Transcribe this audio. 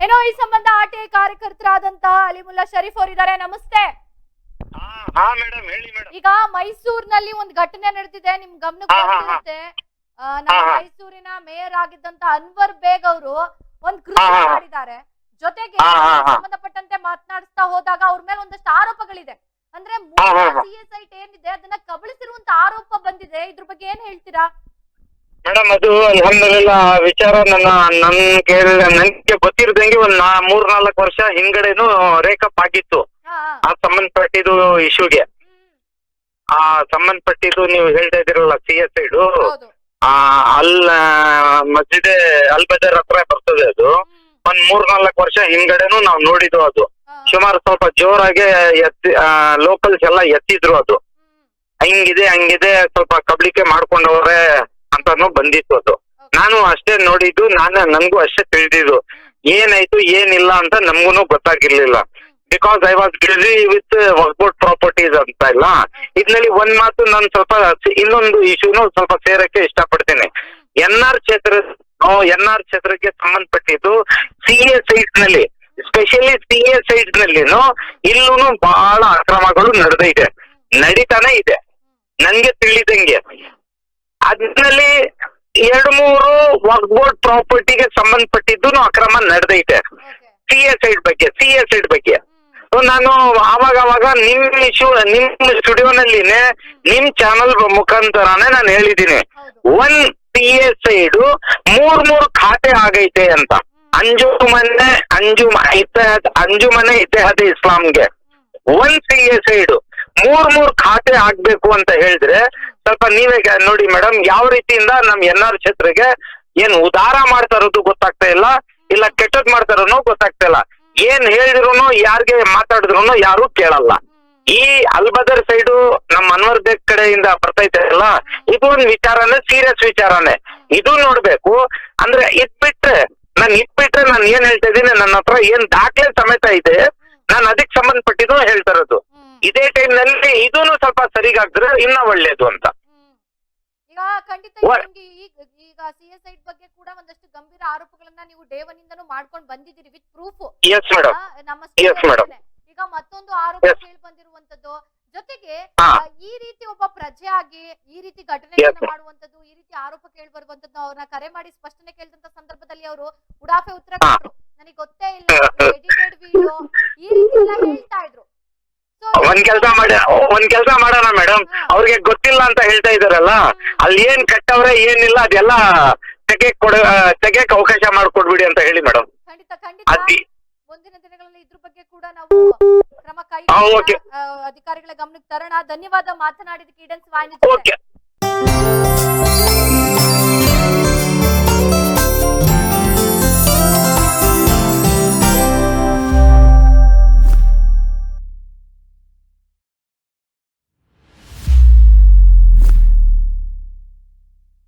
ಏನೋ ಈ ಸಂಬಂಧ ಆರ್ಟಿಐ ಕಾರ್ಯಕರ್ತರಾದಂತ ಅಲಿಮುಲ್ಲಾ ಶರೀಫ್ ಅವರಿದ್ದಾರೆ ನಮಸ್ತೆ ಈಗ ಮೈಸೂರಿನಲ್ಲಿ ಒಂದು ಘಟನೆ ನಡೆದಿದೆ ನಿಮ್ ಗಮನಕ್ಕೆ. ಬಂದಿರುತ್ತೆ ನಮ್ಮ. ಮೈಸೂರಿನ ಮೇಯರ್ ಆಗಿದ್ದಂತ ಅನ್ವರ್ ಬೇಗ್ ಅವರು ಒಂದ್ ಕೃಷಿ. ಮಾಡಿದ್ದಾರೆ ಜೊತೆಗೆ. ಸಂಬಂಧಪಟ್ಟಂತೆ ಮಾತನಾಡಿಸ್ತಾ ಹೋದಾಗ ಅವ್ರ ಮೇಲೆ ಒಂದಷ್ಟು ಆರೋಪಗಳಿದೆ ಅಂದ್ರೆ ಮೂರು ಹಾ, ಹಾ. ಸಿ ಎಸ್ ಐಟ್ ಏನಿದೆ ಅದನ್ನ ಕಬಳಿಸಿರುವಂತ ಆರೋಪ ಬಂದಿದೆ ಇದ್ರ ಬಗ್ಗೆ ಏನ್ ಹೇಳ್ತೀರಾ ಮೇಡಮ್ ಅದು ಅಲ್ಹಮ್ದುಲಿಲ್ಲ ಆ ವಿಚಾರ ನನ್ನ ನನ್ ಕೇಳ ನನ್ಗೆ ಗೊತ್ತಿರದಂಗೆ ಒಂದ್ ನಾ ಮೂರ್ ನಾಲ್ಕು ವರ್ಷ ಹಿಂದ್ಗಡೆನು ರೇಕಪ್ ಆಗಿತ್ತು. ಹಾ, ಆ ಸಂಬಂಧಪಟ್ಟಿದ್ದು ಇಶ್ಯೂಗೆ ಆ ಸಂಬಂಧಪಟ್ಟಿದ್ದು ನೀವು ಹೇಳ್ತಾ ಇದ್ದೀರಲ್ಲ ಸಿ ಎಸ್ ಐಡು ಹೌದು. ಆ ಅಲ್ ಮಸ್ಜಿದೆ ಅಲ್ ಬಜಾರ್ ಹತ್ರ ಬರ್ತದೆ ಅದು. ಹ್ಮ್, ಒಂದ್ ಮೂರ್ ನಾಲ್ಕು ವರ್ಷ ಹಿಂದ್ಗಡೆನು ನಾವು ನೋಡಿದ್ದು ಅದು. ಹಾ, ಸುಮಾರು ಸ್ವಲ್ಪ ಜೋರಾಗಿ ಎತ್ತಿ ಲೋಕಲ್ಸ್ ಎಲ್ಲ ಎತ್ತಿದ್ರು ಅದು. ಹಂಗಿದೆ ಹಿಂಗಿದೆ ಹಂಗಿದೆ ಸ್ವಲ್ಪ ಕಬ್ಳಿಕೆ ಮಾಡ್ಕೊಂಡವ್ರೆ. ಅಂತಾನು ಬಂದಿತ್ತು ಅದು. ನಾನು ಅಷ್ಟೇ ನೋಡಿದ್ದು ನಾನು ನನ್ಗೂ ಅಷ್ಟೇ ತಿಳಿದಿದ್ದು. ಏನಾಯ್ತು ಏನಿಲ್ಲ ಅಂತ ನಮ್ಗೂನು ಗೊತ್ತಾಗಿರ್ಲಿಲ್ಲ. Because I was busy with workout properties ಅಂತ ಇಲ್ಲ. ಇದ್ರಲ್ಲಿ ಒಂದ್ ಮಾತು ನಾನು ಸ್ವಲ್ಪ ಇನ್ನೊಂದು ಇಶ್ಯೂನು ಸ್ವಲ್ಪ ಸೇರಕ್ಕೆ ಇಷ್ಟಪಡ್ತೀನಿ. ಎನ್ ಆರ್ ಕ್ಷೇತ್ರ ಎನ್ ಆರ್ ಕ್ಷೇತ್ರಕ್ಕೆ ಸಂಬಂಧಪಟ್ಟಿದ್ದು ಸಿ ಎ ಸೈಟ್ನಲ್ಲಿ ಸ್ಪೆಷಲಿ ಸಿ ಎ ಸೈಟ್ ನಲ್ಲಿನು ಇಲ್ಲೂ ಬಹಳ ಅಕ್ರಮಗಳು ನಡೆದಿದೆ ನಡೀತಾನೆ ಇದೆ. ನನ್ಗೆ ತಿಳಿದಂಗೆ. ಅದ್ರಲ್ಲಿ ಎರಡು ಮೂರು ವರ್ಕ್ ಬೋರ್ಡ್ ಪ್ರಾಪರ್ಟಿಗೆ ಸಂಬಂಧಪಟ್ಟಿದ್ದು ಅಕ್ರಮ ನಡೆದೈತೆ. ಸಿ ಎ ಸೈಡ್ ಬಗ್ಗೆ ಸಿ ಎ ಸೈಡ್ ಬಗ್ಗೆ ನಾನು ಆವಾಗ ಅವಾಗ ನಿಮ್ ಇಶ್ಯೂ ನಿಮ್ ಸ್ಟುಡಿಯೋನಲ್ಲಿನೇ ನಿಮ್ ಚಾನಲ್ ಮುಖಾಂತರನೇ ನಾನು ಹೇಳಿದ್ದೀನಿ ಒನ್ ಸಿ ಎ ಸೈಡ್ ಮೂರ್ ಮೂರ್ ಖಾತೆ ಆಗೈತೆ ಅಂತ. ಅಂಜುಮನೆ ಅಂಜುಮ ಇತಿಹಾದ ಅಂಜುಮನೆ ಇತಿಹಾದ ಇಸ್ಲಾಂಗೆ ಒನ್ ಸಿ ಎ ಸೈಡ್ ಮೂರ್ ಮೂರ್ ಖಾತೆ ಆಗ್ಬೇಕು ಅಂತ ಹೇಳಿದ್ರೆ ಸ್ವಲ್ಪ ನೀವೇ ನೋಡಿ ಮೇಡಮ್ ಯಾವ ರೀತಿಯಿಂದ ನಮ್ ಎನ್ ಆರ್ ಕ್ಷೇತ್ರಕ್ಕೆ ಏನ್ ಉದಾರ ಮಾಡ್ತಾ ಇರೋದು ಗೊತ್ತಾಗ್ತಾ ಇಲ್ಲ ಇಲ್ಲ ಕೆಟ್ಟದ್ ಮಾಡ್ತಾ ಗೊತ್ತಾಗ್ತಾ ಇಲ್ಲ. ಏನ್ ಹೇಳಿದ್ರು ಯಾರಿಗೆ ಮಾತಾಡಿದ್ರು ಯಾರು ಕೇಳಲ್ಲ. ಈ ಅಲ್ಬದರ್ ಸೈಡು ನಮ್ಮ ಅನ್ವರ್ ಬೇಗ್ ಕಡೆಯಿಂದ ಬರ್ತೈತೆ ಅಲ್ಲ ಇದು ಒಂದು ವಿಚಾರನೇ, ಸೀರಿಯಸ್ ವಿಚಾರನೇ. ಇದು ನೋಡ್ಬೇಕು, ಅಂದ್ರೆ ಇದ್ ಬಿಟ್ರೆ, ನಾನು ಇದ್ ನಾನು ಏನ್ ಹೇಳ್ತಾ ಇದ್ದೀನಿ, ನನ್ನ ಹತ್ರ ಏನ್ ದಾಖಲೆ ಸಮೇತ ಇದೆ, ನಾನು ಅದಕ್ಕೆ ಸಂಬಂಧಪಟ್ಟಿದ್ದು ಹೇಳ್ತಾ ಇರೋದು. ಇದೇ ಟೈಮ್ನಲ್ಲಿ ಇದೂನು ಸ್ವಲ್ಪ ಸರಿಗಾಗ್ದ್ರೆ ಇನ್ನ ಒಳ್ಳೇದು ಅಂತ ಈಗ ಖಂಡಿತ? ನಿಮ್ಗೆ ಈಗ ಐಟ್ ಬಗ್ಗೆ ಕೂಡ ಒಂದಷ್ಟು ಗಂಭೀರ ಆರೋಪಗಳನ್ನ ನೀವು ಡೇ ಒನ್ ಇಂದನೂ ಮಾಡ್ಕೊಂಡು ಬಂದಿದ್ದೀರಿ ವಿತ್ ಪ್ರೂಫ್ ಎಸ್ ಮೇಡಮ್ ನಮ್ಮ Yes, madam. ಅಲ್ಲೇನೆ. ಈಗ ಮತ್ತೊಂದು ಆರೋಪ Yes. ಕೇಳಿ ಬಂದಿರುವಂತದ್ದು ಜೊತೆಗೆ ಹಾ. ಆ, ಈ ರೀತಿ ಒಬ್ಬ ಪ್ರಜೆ ಆಗಿ ಈ ರೀತಿ ಘಟನೆಗಳನ್ನ Yes. ಮಾಡುವಂತದ್ದು ಈ ರೀತಿ ಆರೋಪ ಕೇಳಿ ಬರುವಂತದ್ದು ಅವ್ರನ್ನ ಕರೆ ಮಾಡಿ ಸ್ಪಷ್ಟನೆ ಕೇಳಿದಂತ ಸಂದರ್ಭದಲ್ಲಿ ಅವರು ಉಡಾಫೆ ಉತ್ತರ ಹಾ. ನನಗೆ ಗೊತ್ತೇ ಇಲ್ಲ ಎಡಿಟೆಡ್ ವಿಡಿಯೋ ಈ ರೀತಿ ಎಲ್ಲ ಹೇಳ್ತಾ ಇದ್ರು So, ಒಂದ್ ಕೆಲಸ ಮಾಡ ಒಂದ್ ಕೆಲಸ ಮಾಡೋಣ ಮೇಡಮ್ ಅವ್ರಿಗೆ ಗೊತ್ತಿಲ್ಲ ಅಂತ ಹೇಳ್ತಾ ಇದಾರಲ್ಲ ಅಲ್ಲಿ ಏನ್ ಕಟ್ಟವ್ರೆ ಏನಿಲ್ಲ ಅದೆಲ್ಲ ತೆಗೆಕ್ ಕೊಡ ತೆಗೆಕ್ ಅವಕಾಶ ಮಾಡ್ಕೊಡ್ಬಿಡಿ ಅಂತ ಹೇಳಿ ಮೇಡಮ್ ಖಂಡಿತ ಖಂಡಿತ. ಅದಿ ಮುಂದಿನ ದಿನಗಳಲ್ಲಿ ಇದ್ರ ಬಗ್ಗೆ ಕೂಡ ನಾವು ಕ್ರಮ ಕೈ ಹಾ, okay. ಅಧಿಕಾರಿಗಳ ಗಮನಕ್ಕೆ ತರೋಣ. ಧನ್ಯವಾದ. ಮಾತನಾಡಿದ ಈಡನ್ ವಾಹಿನಿ ಜೊತೆ. ಓಕೆ.